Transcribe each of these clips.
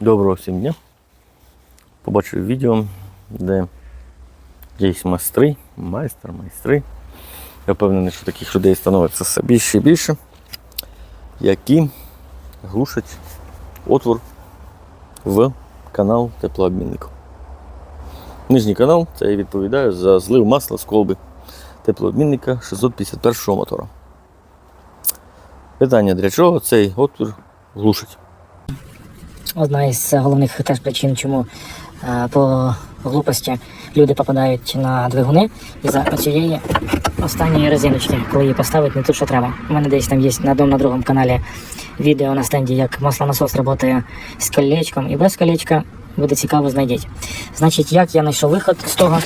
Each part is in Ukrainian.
Доброго всім дня. Побачив відео, де є майстри, майстер, майстри. Я впевнений, що таких людей становиться все більше і більше, які глушать отвор в канал теплообміннику. Нижній канал це я відповідаю за злив масла з колби теплообмінника 651 мотора. Питання, для чого цей отвір глушить? Одна із головних теж причин, чому е, по глупості люди попадають на двигуни із-за цієї останньої резиночки, коли її поставити не тут, що треба. У мене десь там є на одному на другому каналі відео на стенді, як маслонасос працює з колечком і без колечка. Буде цікаво, знайдіть. Значить, як я знайшов виход з того,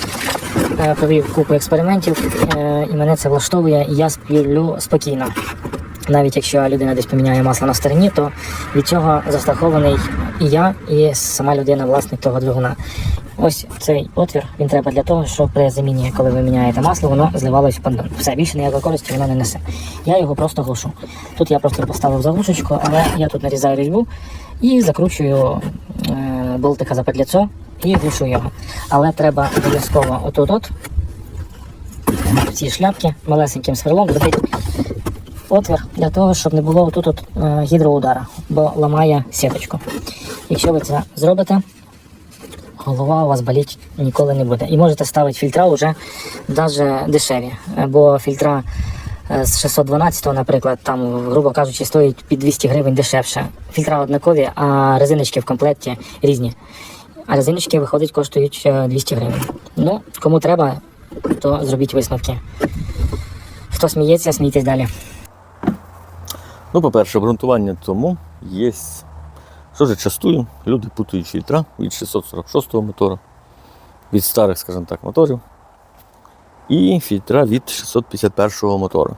е, провів купу експериментів, е, і мене це влаштовує, і я сплю спокійно. Навіть якщо людина десь поміняє масло на стороні, то від цього застрахований і я, і сама людина, власник того двигуна. Ось цей отвір він треба для того, щоб при заміні, коли ви міняєте масло, воно зливалось в пандон. Все більше ніякої користі воно не несе. Я його просто глушу. Тут я просто поставив заглушечку, але я тут нарізаю різьбу і закручую е, болтика за петляцо і глушу його. Але треба обов'язково отут от в цій шляпці малесеньким сверлом зробити отвір для того, щоб не було тут от, е, гідроудара, бо ламає сіточку. Якщо ви це зробите, голова у вас боліть ніколи не буде. І можете ставити фільтра вже навіть дешеві. Е, Бо фільтра е, з 612, наприклад, там, грубо кажучи, стоїть під 200 гривень дешевше. Фільтра однакові, а резиночки в комплекті різні. А резиночки, виходить, коштують е, 200 гривень. Ну, кому треба, то зробіть висновки. Хто сміється, смійтесь далі. Ну, по-перше, обґрунтування тому є. Що ж частую, люди путають фільтра від 646 мотора, від старих, скажімо так, моторів, і фільтра від 651 мотора.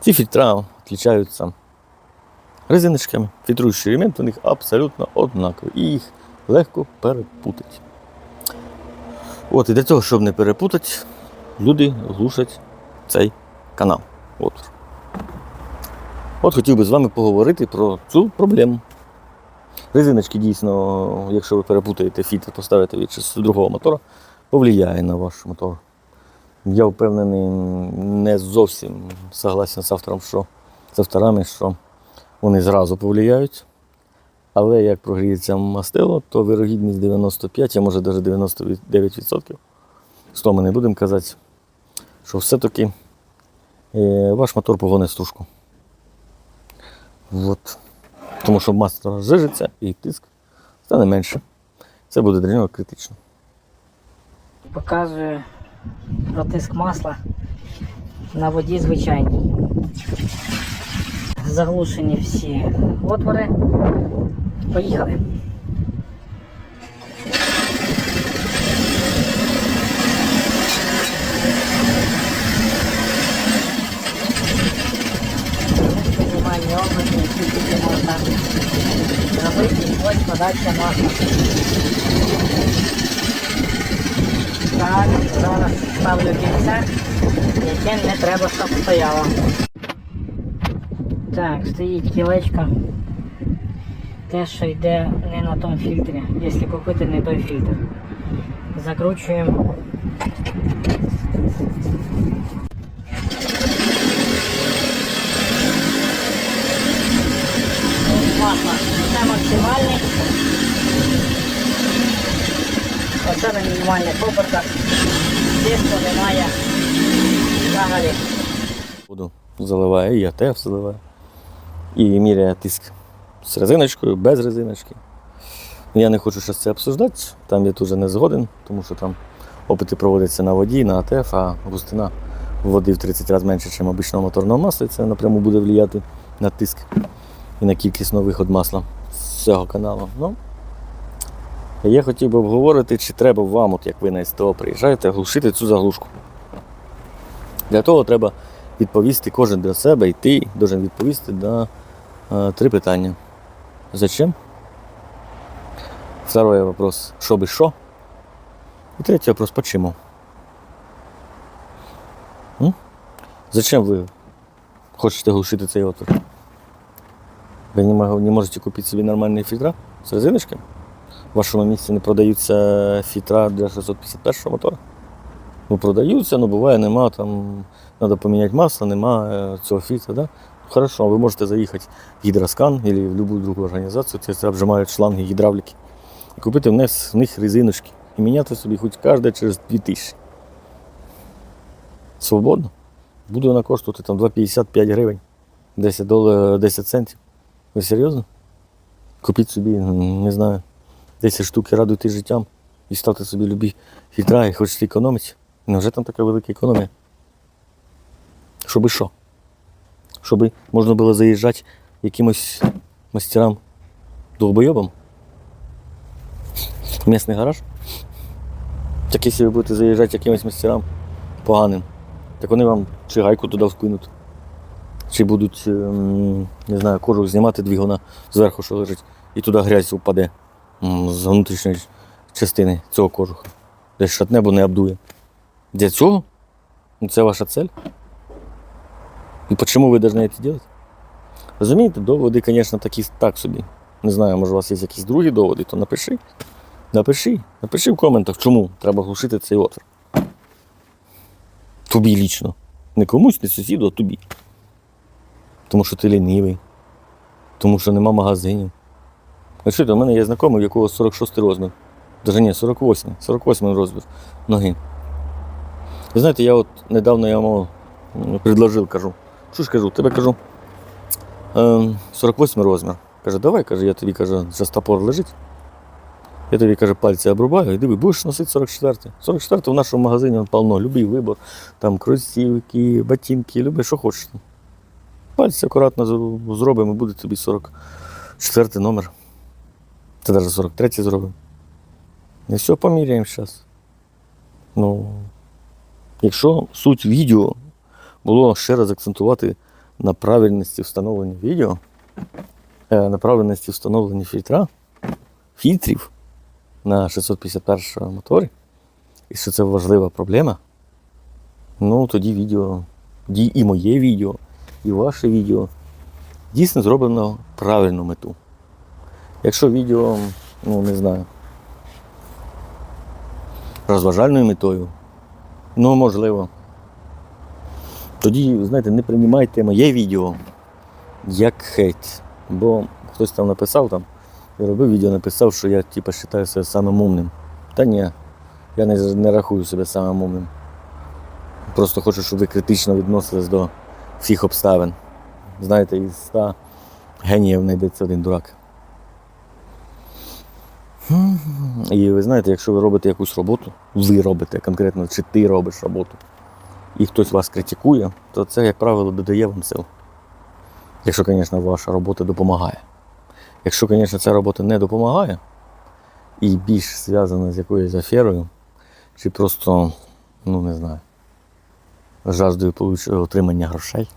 Ці фільтра відрізняються резиночками. Фільтруючий елемент у них абсолютно однаковий. І їх легко перепутати. От, і для того, щоб не перепутати, люди глушать цей канал. От. От хотів би з вами поговорити про цю проблему. Резиночки дійсно, якщо ви перепутаєте фільтр, поставите від другого мотора, повлияє на ваш мотор. Я впевнений, не зовсім согласен з автором, що з авторами, що вони зразу повлияють. Але як прогріється мастило, то вирогідність 95, а може навіть 99%. З того ми не будемо казати, що все-таки е, ваш мотор погонить стружку. От. Тому що масло розжижиться і тиск стане менше. Це буде для нього критично. Показую протиск масла на воді звичайній. Заглушені всі отвори. Поїхали. Які тільки можна зробити, ось подача масла. Так, зараз ставлю кільце, яке не треба, щоб стояло. Так, стоїть кілечко. Те, що йде не на тому фільтрі, якщо купити не той фільтр. Закручуємо. Ось масло. Це максимальний. Оце на мінімальних обертах. Тиску немає взагалі. Воду заливає, і АТФ заливає. І міряє тиск з резиночкою, без резиночки. Я не хочу зараз це обсуждати, там я дуже не згоден, тому що там опити проводяться на воді, на АТФ, а густина води в 30 разів менше, ніж обичного моторного масла, і це напряму буде впливати на тиск і на кількість на виход масла з цього каналу. Ну, я хотів би обговорити, чи треба вам, от як ви на СТО приїжджаєте, глушити цю заглушку. Для того треба відповісти кожен для себе, і ти должен відповісти на е, три питання. Зачем? Второй вопрос, що би що? І третій вопрос, почему? М? Зачем ви хочете глушити цей отвір? Ви не, можете купити собі нормальні фільтра з резиночками? В вашому місці не продаються фільтра для 651 мотора? Ну, продаються, але буває, нема там, треба поміняти масло, нема е, цього фільтра. Да? Хорошо, ви можете заїхати в гідроскан або в будь-яку другу організацію, це обжимають шланги гідравліки, і купити в них, в них резиночки і міняти собі хоч кожне через 2000. Свободно. Буде вона коштувати там 2,55 гривень, 10, доларів, 10 центів. Ви серйозно? Купіть собі, не знаю, 10 штук і радуйте життям і ставте собі любі фільтра і хочете економити. Невже там така велика економія? Щоби що? Щоби можна було заїжджати якимось мастерам довбойобам? Місний гараж? Так якщо ви будете заїжджати якимось мастерам поганим, так вони вам чи гайку туди вкинуть, чи будуть, ем, не знаю, кожух знімати двигуна зверху, що лежить, і туди грязь впаде м, з внутрішньої частини цього кожуха. Десь шатне, бо не обдує. Для цього? Ну, Це ваша цель? І чому ви повинні це робити? Розумієте, доводи, звісно, такі так собі. Не знаю, може у вас є якісь другі доводи, то напиши. Напиши. Напиши в коментах, чому треба глушити цей отвір. Тобі лічно. Не комусь, не сусіду, а тобі. Тому що ти лінивий. Тому що нема магазинів. А у мене є знайомий, в якого 46 розмір. Даже ні, 48. 48 розмір ноги. Ви знаєте, я от недавно йому м, предложив, кажу. Що ж кажу, тебе кажу. Е, 48 розмір. Каже, давай, каже, я тобі каже, зараз топор лежить. Я тобі каже, пальці обрубаю, і диви, будеш носити 44. 44 в нашому магазині полно, любий вибор. Там кросівки, ботинки, люби, що хочеш. Пальці акуратно зробимо, і буде тобі 44 номер. Це навіть 43 зробимо. І все поміряємо зараз. Ну, якщо суть відео було ще раз акцентувати на правильності встановлення відео, е, на правильності встановлення фільтра, фільтрів на 651 моторі, і що це важлива проблема, ну тоді відео, і моє відео, і ваше відео дійсно зроблено правильну мету. Якщо відео, ну не знаю, розважальною метою, ну можливо. Тоді, знаєте, не приймайте моє відео як хейт. Бо хтось там написав там, я робив відео, написав, що я типу, вважаю себе самим умним. Та ні, я не, не рахую себе самим умним. Просто хочу, щоб ви критично відносились до всіх обставин. Знаєте, із ста геніїв знайдеться один дурак. І ви знаєте, якщо ви робите якусь роботу, ви робите конкретно, чи ти робиш роботу, і хтось вас критикує, то це, як правило, додає вам сил. Якщо, звісно, ваша робота допомагає. Якщо, звісно, ця робота не допомагає і більш зв'язана з якоюсь аферою, чи просто, ну не знаю, жаждою отримання грошей,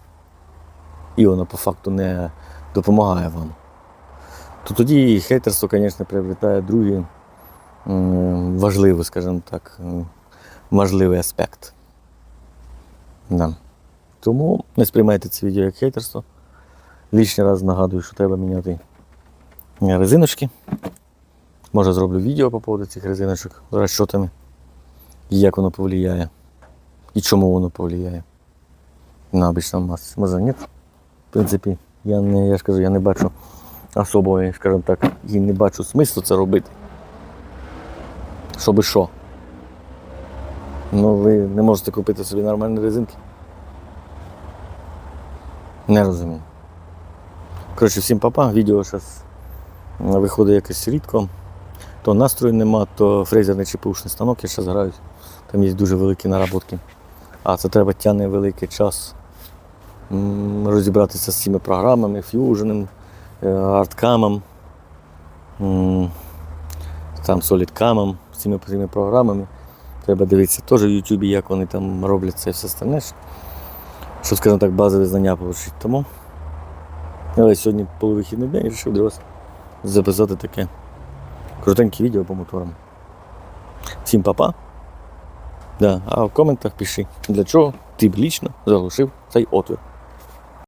і воно по факту не допомагає вам, то тоді хейтерство, звісно, приобретає другий важливий, скажімо так, важливий аспект. Да. Тому не сприймайте це відео як хейтерство. Лишній раз нагадую, що треба міняти резиночки. Може зроблю відео по поводу цих резиночок з розчотами. Як воно повлияє. І чому воно повлияє на обичному масці. Може ні. В принципі, я не, я ж кажу, я не бачу особої, скажімо так, і не бачу смислу це робити. Щоби що? Ну, ви не можете купити собі нормальні резинки. Не розумію. Коротше, всім папа. Відео зараз виходить якось рідко. То настрою нема, то фрезерний чи пушний станок, я зараз граю. Там є дуже великі наработки. А це треба тягне великий час розібратися з цими програмами, фьюженом, арткамом, там солідкамом, з цими, цими програмами. Треба дивитися теж в Ютубі, як вони там роблять це все остальне. Щоб, скажімо так, базові знання отримати. Тому але сьогодні полувихідний день і вирішив для вас записати таке коротеньке відео по моторам. Всім папа. Да. А в коментах пиши, для чого ти б лічно заглушив цей отвір.